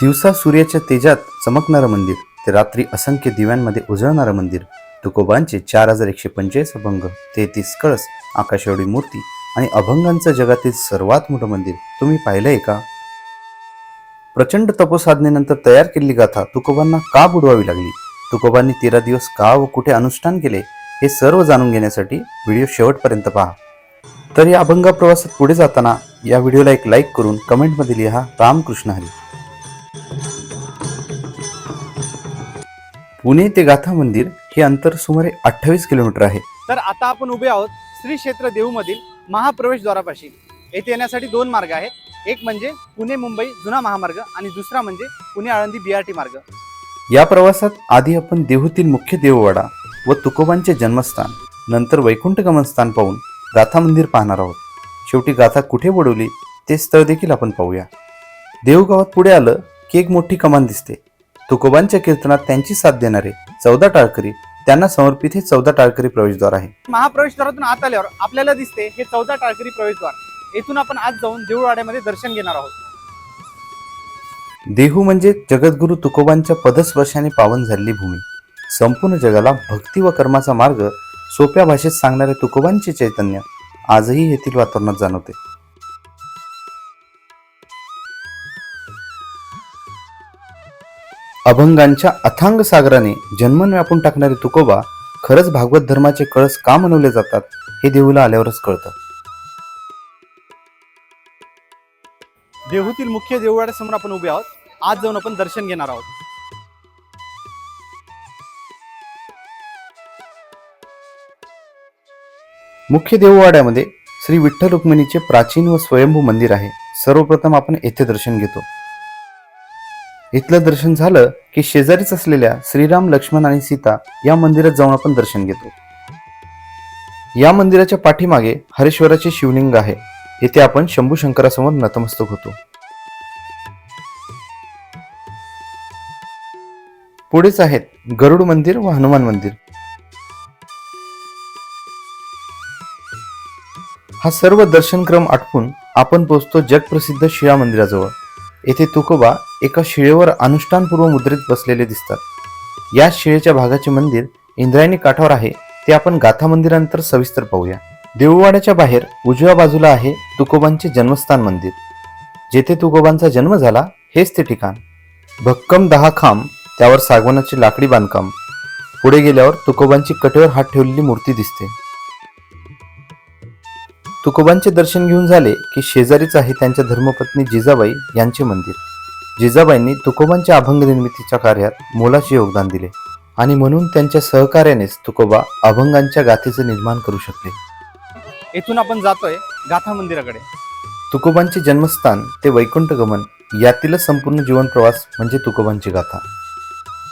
दिवसा सूर्याच्या तेजात चमकणारं मंदिर ते रात्री असंख्य दिव्यांमध्ये उजळणारं मंदिर तुकोबांचे चार हजार एकशे पंचेचाळीस अभंग तेहतीस कळस आकाशवाडी मूर्ती आणि अभंगांचं जगातील सर्वात मोठं मंदिर तुम्ही पाहिलंय का? प्रचंड तपोसाधनेनंतर तयार केलेली गाथा तुकोबांना का बुडवावी लागली? तुकोबांनी तेरा दिवस का व कुठे अनुष्ठान केले? हे सर्व जाणून घेण्यासाठी व्हिडिओ शेवटपर्यंत पहा. तर या अभंगा प्रवासात पुढे जाताना या व्हिडिओला एक लाईक करून कमेंटमध्ये लिहा रामकृष्ण हरी. पुणे ते गाथा मंदिर हे अंतर सुमारे अठ्ठावीस किलोमीटर आहे. तर आता आपण उभे आहोत श्री क्षेत्र देहूमधील महाप्रवेशद्वारापाशी. येथे येण्यासाठी दोन मार्ग आहेत. एक म्हणजे पुणे मुंबई जुना महामार्ग आणि दुसरा म्हणजे पुणे आळंदी बीआरटी मार्ग. या प्रवासात आधी आपण देहूतील मुख्य देववाडा व तुकोबांचे जन्मस्थान नंतर वैकुंठ गमनस्थान पाहून गाथा मंदिर पाहणार आहोत. शेवटी गाथा कुठे बुडवली ते स्थळ देखील आपण पाहूया. देहू गावात पुढे आलं की एक मोठी कमान दिसते. तुकोबांच्या कीर्तनात त्यांची साथ देणारे चौदा टाळकरी त्यांना समर्पित हे चौदा टाळकरी प्रवेशद्वार आहे. महाप्रवेशद्वारातून आत आल्यावर आपल्याला दिसते हे चौदा टाळकरी प्रवेशद्वार. येथून आपण आज जाऊन देऊळवाड्यामध्ये दर्शन घेणार आहोत. देहू म्हणजे जगद्गुरु तुकोबांच्या पदस्पर्शाने पावन झालेली भूमी. संपूर्ण जगाला भक्ती व कर्माचा मार्ग सोप्या भाषेत सांगणारे तुकोबांचे चैतन्य आजही येथील वातावरणात जाणवते. अभंगांच्या अथांग सागराने जन्मन व्यापून टाकणारे तुकोबा खरंच भागवत धर्माचे कळस का मनवले जातात हे देहूला आल्यावरच कळतं. देहूतील मुख्य देऊळवाड्यासमोर आपण उभे आहोत. आज जाऊन आपण दर्शन घेणार आहोत. मुख्य देववाड्यामध्ये श्री विठ्ठल रुक्मिणीचे प्राचीन व स्वयंभू मंदिर आहे. सर्वप्रथम आपण येथे दर्शन घेतो. इथलं दर्शन झालं की शेजारीच असलेल्या श्रीराम लक्ष्मण आणि सीता या मंदिरात जाऊन आपण दर्शन घेतो. या मंदिराच्या पाठीमागे हरेश्वराचे शिवलिंग आहे. येथे आपण शंभू शंकरासमोर नतमस्तक होतो. पुढेच आहेत गरुड मंदिर व हनुमान मंदिर. हा सर्व दर्शनक्रम आटपून आपण पोचतो जगप्रसिद्ध शिळा मंदिराजवळ. येथे तुकोबा एका शिळेवर अनुष्ठानपूर्व मुद्रित बसलेले दिसतात. या शिळेच्या भागाचे मंदिर इंद्रायणी काठावर आहे ते आपण गाथा मंदिरानंतर सविस्तर पाहूया. देऊळवाड्याच्या बाहेर उजव्या बाजूला आहे तुकोबांचे जन्मस्थान मंदिर. जेथे तुकोबांचा जन्म झाला हेच ते ठिकाण. भक्कम दहा खांब त्यावर सागवनाची लाकडी बांधकाम. पुढे गेल्यावर तुकोबांची कटेवर हात ठेवलेली मूर्ती दिसते. तुकोबांचे दर्शन घेऊन झाले की शेजारीच आहे त्यांच्या धर्मपत्नी जिजाबाई यांचे मंदिर. जिजाबाईंनी तुकोबांच्या अभंग निर्मितीच्या कार्यात मोलाचे योगदान दिले आणि म्हणून त्यांच्या सहकार्यानेच तुकोबा अभंगांच्या गाथेचे निर्माण करू शकले. येथून आपण जातोय गाथा मंदिराकडे. तुकोबांचे जन्मस्थान ते वैकुंठ गमन यातीलच संपूर्ण जीवन प्रवास म्हणजे तुकोबांची गाथा.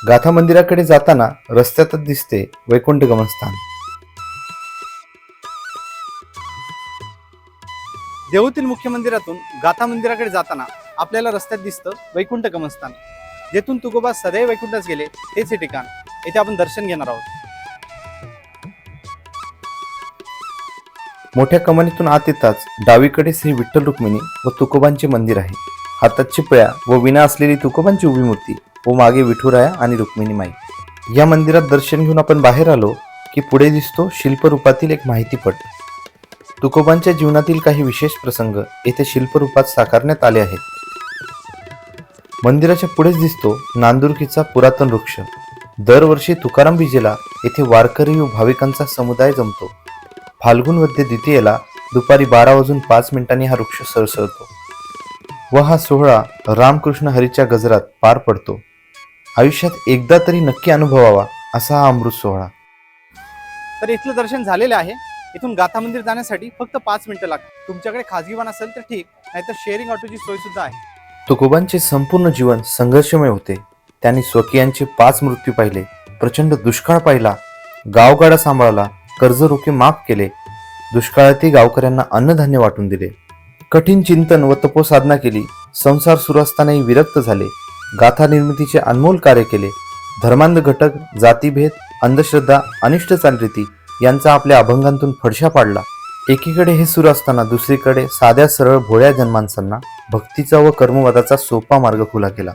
गाथा मंदिराकडे जाताना रस्त्यातच दिसते वैकुंठ गमनस्थान देहूतील मुख्य मंदिरातून गाथा मंदिराकडे जाताना आपल्याला रस्त्यात दिसतं वैकुंठ कमस्थान. जेथून तुकोबा सदैव वैकुंठास गेले तेच हे ठिकाण. येथे आपण दर्शन घेणार आहोत. मोठ्या कमानीतून आत येताच डावीकडे श्री विठ्ठल रुक्मिणी व तुकोबांचे मंदिर आहे. हातात चिपळ्या व विना असलेली तुकोबांची उभी मूर्ती व मागे विठुराया आणि रुक्मिणी माई. या मंदिरात दर्शन घेऊन आपण बाहेर आलो की पुढे दिसतो शिल्परूपातील एक माहितीपट. तुकोबांच्या जीवनातील काही विशेष प्रसंग येथे शिल्परूपात साकारण्यात आले आहेत. मंदिराच्या पुढेच दिसतो नांदुरकीचा पुरातन वृक्ष. दरवर्षी तुकाराम बीजेला येथे वारकरी व भाविकांचा समुदाय जमतो. फाल्गुन वद्य द्वितीयेला दुपारी बारा वाजून पाच मिनिटांनी हा वृक्ष सरसळतो व हा सोहळा रामकृष्ण हरीच्या गजरात पार पडतो. आयुष्यात एकदा तरी नक्की अनुभवावा असा हा अमृत सोहळा. तर इथलं दर्शन झालेलं आहे. इथून गाथा मंदिर जाण्यासाठी फक्त पाच मिनिटं लागतात. तुमच्याकडे खाजगी वाहन असेल तर ठीक नाहीतर शेअरिंग ऑटोची सोय सुद्धा आहे. तुकोबांचे संपूर्ण जीवन संघर्षमय होते. त्यांनी स्वकीयांचे पाच मृत्यू पाहिले प्रचंड दुष्काळ पाहिला गावगाडा सांभाळला कर्ज रोखे माफ केले. दुष्काळातही गावकऱ्यांना अन्नधान्य वाटून दिले. कठीण चिंतन व तपोसाधना केली. संसार सुरू असतानाही विरक्त झाले. गाथा निर्मितीचे अनमोल कार्य केले. धर्मांध घटक जातीभेद अंधश्रद्धा अनिष्ट चालरीती यांचा आपल्या अभंगांतून फडशा पाडला. एकीकडे हे सुरू असताना दुसरीकडे साध्या सरळ भोळ्या जन्मांसांना भक्तीचा व कर्मवादाचा सोपा मार्ग खुला केला.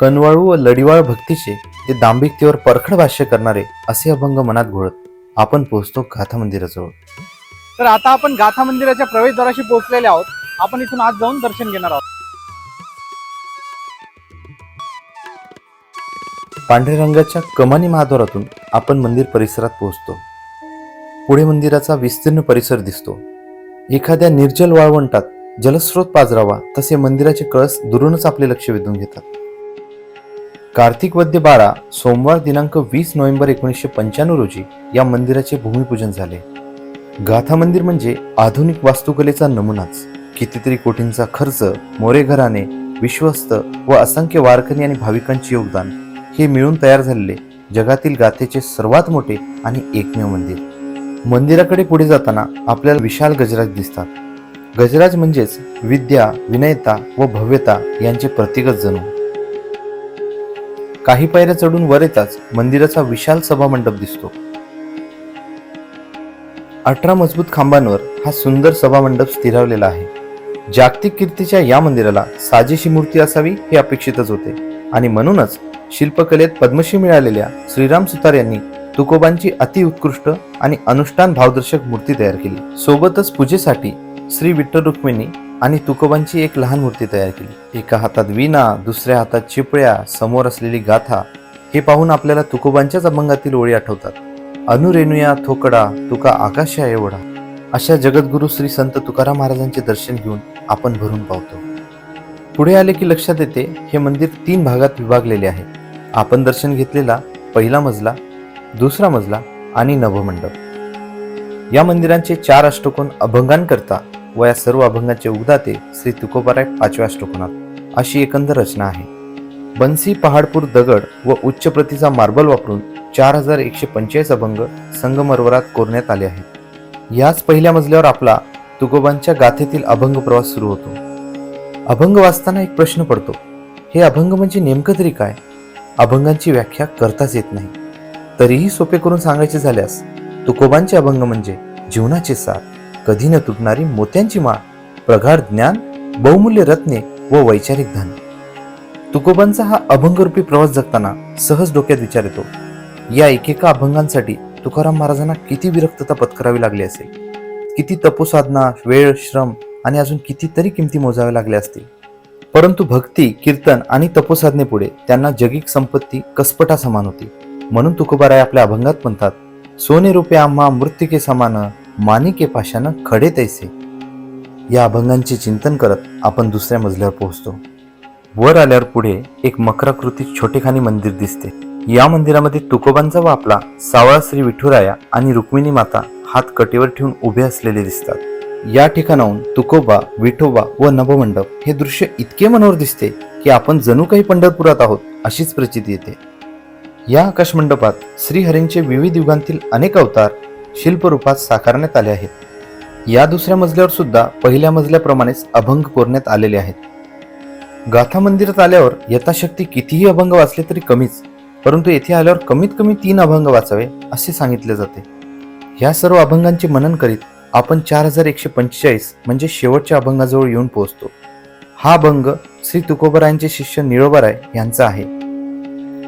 कनवाळू व लढिवाळ भक्तीचे ते दांभिकतेवर परखड भाष्य करणारे असे अभंग मनात घोळत आपण पोहोचतो गाथा मंदिराजवळ. तर आता आपण गाथा मंदिराच्या प्रवेशद्वाराशी पोहोचलेले आहोत. आपण इथून आज जाऊन दर्शन घेणार आहोत. पांढऱ्या रंगाच्या कमानी महाद्वारातून आपण मंदिर परिसरात पोहोचतो. पुढे मंदिराचा विस्तीर्ण परिसर दिसतो. एखाद्या निर्जल वाळवंटात जलस्रोत पाजरावा तसे मंदिराचे कळस दुरूनच आपले लक्ष वेधून घेतात. कार्तिक वद्य बारा सोमवार दिनांक वीस नोव्हेंबर एकोणीसशे पंच्याण्णव रोजी या मंदिराचे भूमिपूजन झाले. गाथा मंदिर म्हणजे आधुनिक वास्तुकलेचा नमुनाच. कितीतरी कोटींचा खर्च मोरे घराणे विश्वस्त व असंख्य वारकरी आणि भाविकांचे योगदान हे मिळून तयार झालेले जगातील गाथेचे सर्वात मोठे आणि एकमेव मंदिर. मंदिराकडे पुढे जाताना आपल्याला विशाल गजराज दिसतात. गजराज म्हणजेच विद्या विनयता व भव्यता यांचे प्रतीकच जणू. काही पायऱ्या चढून वर येताच मंदिराचा विशाल सभामंडप दिसतो. अठरा मजबूत खांबांवर हा सुंदर सभामंडप स्थिरावलेला आहे. जागतिक कीर्तीच्या या मंदिराला साजेशी मूर्ती असावी हे अपेक्षितच होते. आणि म्हणूनच शिल्पकलेत पद्मश्री मिळालेल्या श्रीराम सुतार यांनी तुकोबांची अतिउत्कृष्ट आणि अनुष्ठान भावदर्शक मूर्ती तयार केली. सोबतच पूजेसाठी श्री विठ्ठल रुक्मिणी आणि तुकोबांची एक लहान मूर्ती तयार केली. एका हातात वीणा दुसऱ्या हातात चिपळ्या समोर असलेली गाथा हे पाहून आपल्याला तुकोबांच्याच अभंगातील ओळी आठवतात. अनुरेणुया थोकडा तुका आकाशया एवढा. अशा जगद्गुरु श्री संत तुकाराम महाराजांचे दर्शन घेऊन आपण भरून पावतो. पुढे आले की लक्षात येते हे मंदिर तीन भागात विभागलेले आहे. आपण दर्शन घेतलेला पहिला मजला दुसरा मजला आणि नवमंडप. या मंदिरांचे चार अष्टकोन अभंगांकरता व या सर्व अभंगांचे उगदाते श्री तुकोबाराय पाचव्या अष्टकोनात अशी एकंदर रचना आहे. बन्सी पहाडपूर दगड व उच्च प्रतीचा मार्बल वापरून चार हजार एकशे पंचेचाळीस अभंग संगमरवरात कोरण्यात आले आहेत. याच पहिल्या मजल्यावर आपला तुकोबांच्या गाथेतील अभंग प्रवास सुरू होतो. अभंग वाचताना एक प्रश्न पडतो हे अभंग म्हणजे नेमकं तरी काय? अभंगांची व्याख्या करताच येत नाही. तरीही सोपे करून सांगायचे झाल्यास तुकोबांचे अभंग म्हणजे जीवनाचे सार. कधी न तुटणारी मोत्यांची माळ प्रगाढ ज्ञान बहुमूल्य रत्ने व वैचारिक धन. तुकोबांचा हा अभंगरूपी प्रवास जगताना सहज डोक्यात विचार येतो. या एकेका अभंगांसाठी तुकाराम महाराजांना किती विरक्तता पत्करावी लागली असेल? किती तपोसाधना वेळ श्रम आणि अजून कितीतरी किमती मोजाव्या लागल्या असतील? परंतु भक्ती कीर्तन आणि तपोसाधनेपुढे त्यांना जगिक संपत्ती कसपटा समान होती. म्हणून तुकोबाराय आपल्या अभंगात म्हणतात सोने रुपये आम्हा मृत्तिके समान मानिके पाशानं खडे तैसे. या अभंगांचे चिंतन करत आपण दुसऱ्या मजल्यावर पोहोचतो. वर आल्यावर पुढे एक मकराकृती छोटेखानी मंदिर दिसते. या मंदिरामध्ये तुकोबांचा व आपला सावळा श्री विठुराया आणि रुक्मिणी माता हात कटेवर ठेवून उभे असलेले दिसतात. या ठिकाणाहून तुकोबा विठोबा व नभमंडप हे दृश्य इतके मनोहर दिसते की आपण जणू काही पंढरपुरात आहोत अशीच प्रचिती येते. या आकाशमंडपात श्रीहरींचे विविध युगांतील अनेक अवतार शिल्परूपात साकारण्यात आले आहेत. या दुसऱ्या मजल्यावर सुद्धा पहिल्या मजल्याप्रमाणेच अभंग कोरण्यात आलेले आहेत. गाथा मंदिरात आल्यावर यथाशक्ती कितीही अभंग वाचले तरी कमीच परंतु येथे आल्यावर कमीत कमी तीन अभंग वाचावे असे सांगितले जाते. ह्या सर्व अभंगांचे मनन करीत आपण चार हजार एकशे पंचेचाळीस म्हणजे शेवटच्या अभंगाजवळ येऊन पोहोचतो. हा अभंग श्री तुकोबरायांचे शिष्य निळोबराय यांचा आहे.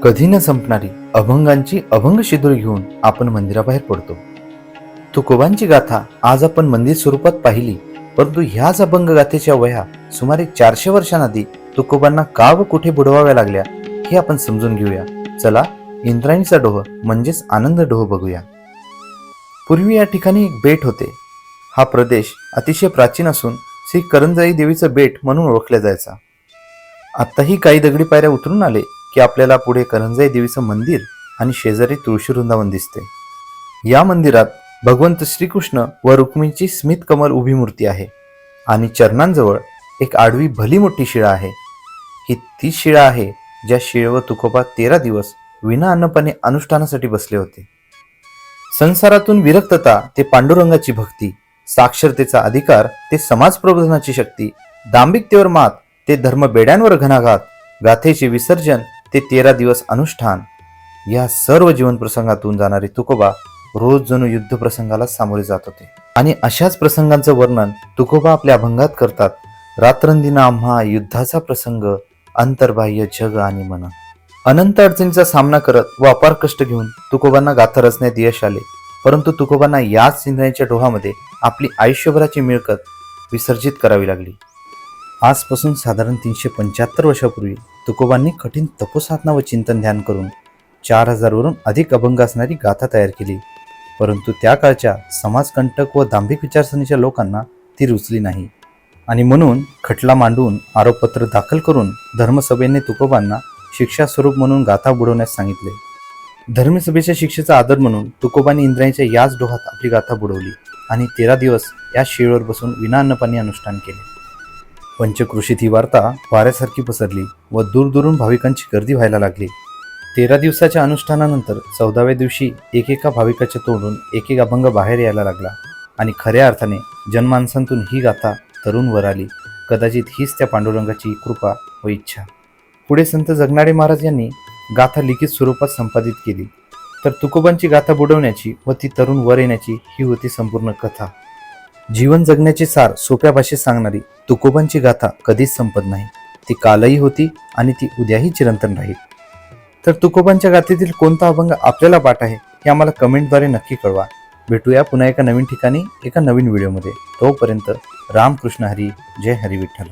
कधी न संपणारी अभंगांची अभंग शिदूर घेऊन आपण मंदिराबाहेर पडतो. तुकोबांची गाथा आज आपण मंदिर स्वरूपात पाहिली परंतु ह्याच अभंग गाथेच्या वया सुमारे चारशे वर्षांआधी तुकोबांना का व कुठे बुडवाव्या लागल्या हे आपण समजून घेऊया. चला इंद्रायणीचा डोह म्हणजेच आनंद डोह बघूया. पूर्वी या ठिकाणी एक बेट होते. हा प्रदेश अतिशय प्राचीन असून श्री करंजाई देवीचं बेट म्हणून ओळखला जायचा. आत्ताही काही दगडी पायऱ्या उतरून आले की आपल्याला पुढे करंजाई देवीचं मंदिर आणि शेजारी तुळशी वृंदावन दिसते. या मंदिरात भगवंत श्रीकृष्ण व रुक्मिणीची स्मित कमल उभी मूर्ती आहे आणि चरणांजवळ एक आडवी भली मोठी शिळा आहे. ही ती शिळा आहे ज्या शिळेवर तुकोबा तेरा दिवस विना अन्नपणे अनुष्ठानासाठी बसले होते. संसारातून विरक्तता ते पांडुरंगाची भक्ती साक्षरतेचा अधिकार ते समाज प्रबोधनाची शक्ती दांभिकतेवर मात ते धर्म बेड्यांवर घणाघात गाथेचे विसर्जन ते तेरा दिवस अनुष्ठान. या सर्व जीवन प्रसंगातून जाणारे तुकोबा रोज जणू युद्ध प्रसंगाला सामोरे जात होते. आणि अशाच प्रसंगांचं वर्णन तुकोबा आपल्या अभंगात करतात. रात्रंदिना आम्हा युद्धाचा प्रसंग अंतर्बाह्य जग आणि मन. अनंत अडचणीचा सामना करत व अपार कष्ट घेऊन तुकोबांना गाथा रचण्यात यश आले. परंतु तुकोबांना याच इंद्रायणीच्या डोहामध्ये आपली आयुष्यभराची मिळकत विसर्जित करावी लागली. आजपासून साधारण तीनशे पंच्याहत्तर वर्षापूर्वी तुकोबांनी कठीण तपोसाधना व चिंतन ध्यान करून चार हजारवरून अधिक अभंग असणारी गाथा तयार केली. परंतु त्या काळच्या समाजकंटक व दांभिक विचारसरणीच्या लोकांना ती रुचली नाही. आणि म्हणून खटला मांडून आरोपपत्र दाखल करून धर्मसभेने तुकोबांना शिक्षा स्वरूप म्हणून गाथा बुडवण्यास सांगितले. धर्मसभेच्या शिक्षेचा आदर म्हणून तुकोबांनी इंद्रायणीच्या याच डोहात आपली गाथा बुडवली आणि तेरा दिवस या शिळेवर बसून विना अन्नपाणी अनुष्ठान केले. पंचकृषीत ही वार्ता वाऱ्यासारखी पसरली व दूरदूरून भाविकांची गर्दी व्हायला लागली. तेरा दिवसाच्या अनुष्ठानानंतर चौदाव्या दिवशी एकेका भाविकाच्या तोंडून एक एक अभंग बाहेर यायला लागला आणि खऱ्या अर्थाने जनमानसांतून ही गाथा तरुण वर आली. कदाचित हीच त्या पांडुरंगाची कृपा व इच्छा. पुढे संत जगनाडे महाराज यांनी गाथा लिखित स्वरूपात संपादित केली. तर तुकोबांची गाथा बुडवण्याची व ती तरुण वर येण्याची ही होती संपूर्ण कथा. जीवन जगण्याचे सार सोप्या भाषेत सांगणारी तुकोबांची गाथा कधीच संपत नाही. ती कालही होती आणि ती उद्याही चिरंतन राहील. तर तुकोबांच्या गाथेतील कोणता अभंग आपल्याला पाठ आहे हे आम्हाला कमेंटद्वारे नक्की कळवा. भेटूया पुन्हा एका नवीन ठिकाणी एका नवीन व्हिडिओमध्ये. तोपर्यंत रामकृष्ण हरी जय हरी विठ्ठल.